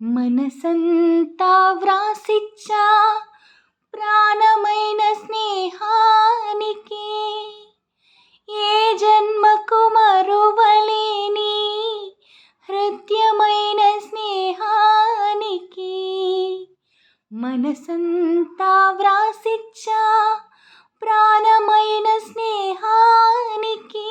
మనసంతా వ్రాసిచ్చా ప్రాణమైన స్నేహా మనసంతా వ్రాసిచ్చా ప్రాణమైన స్నేహానికి.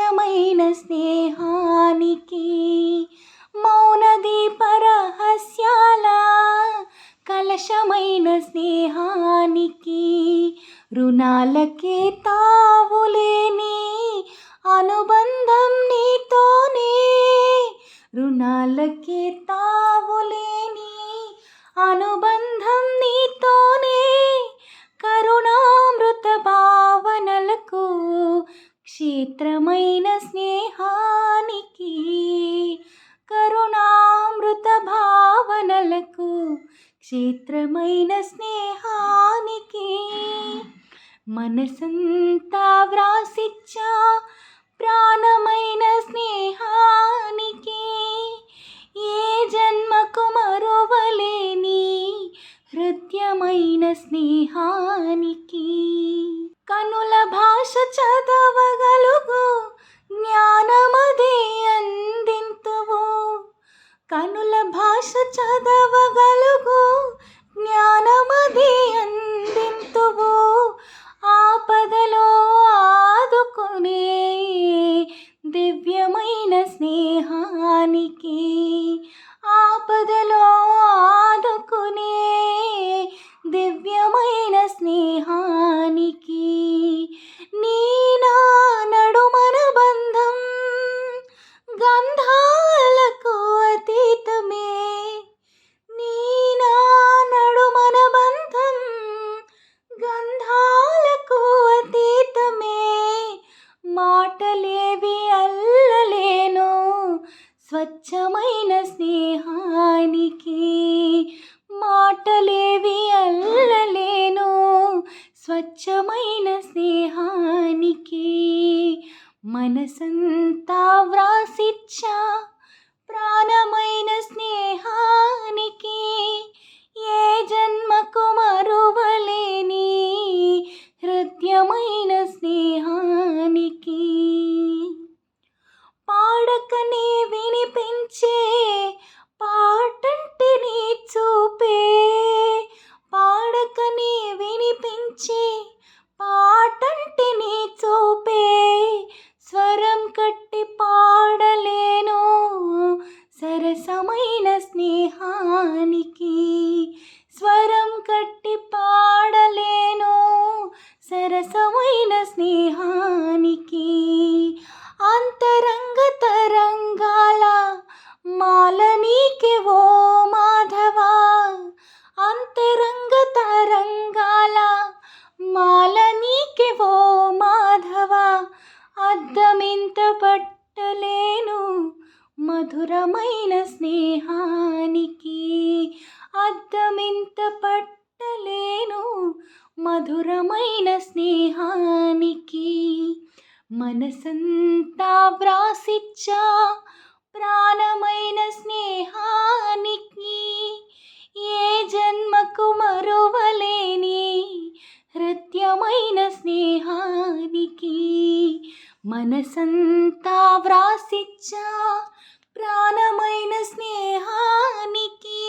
కలశమైన స్నేహానికి మౌనదీప రహస్యాల కలశమైన స్నేహానికి రుణాలకే తావులేని అనుబంధం నీతోనే రుణాలకే తావులేని అనుబంధం నీతోనే కరుణామృత భావనలకు క్షేత్రమైన స్నేహానికి కరుణామృత భావనలకు క్షేత్రమైన స్నేహానికి మనసంతా వ్రాసిచ్చా ప్రాణమైన స్నేహానికి? ఏ జన్మకు మరువలేని హృదయమైన స్నేహానికి? కనుల భాష చదవగలుగు చదవగలుగు జ్ఞానమది అందింతువు. ఆపదలో ఆదుకునే దివ్యమైన స్నేహానికి. ఆపదలో ఆదుకునే దివ్యమైన స్నేహ మాటలేవి అల్లలేను. స్వచ్ఛమైన స్నేహానికి మాటలేవి అల్లలేను. స్వచ్ఛమైన స్నేహానికి మనసంతా స్వరం కట్టి పాడలేను సరసమైన స్నేహానికి. స్వరం కట్టి పాడలేను సరసమైన స్నేహానికి. అంతరంగ తరంగాల మాల నీకే అద్దమింత పట్టలేను మధురమైన స్నేహానికి. అద్దమింత పట్టలేను మధురమైన స్నేహానికి. మనసంతా వ్రాసిచ్చా ప్రాణమైన స్నేహానికి. ఏ జన్మకు మరువలేని హృత్యమైన స్నేహానికి. మనసంతా వ్రాసిచ్చా ప్రాణమైన స్నేహానికి.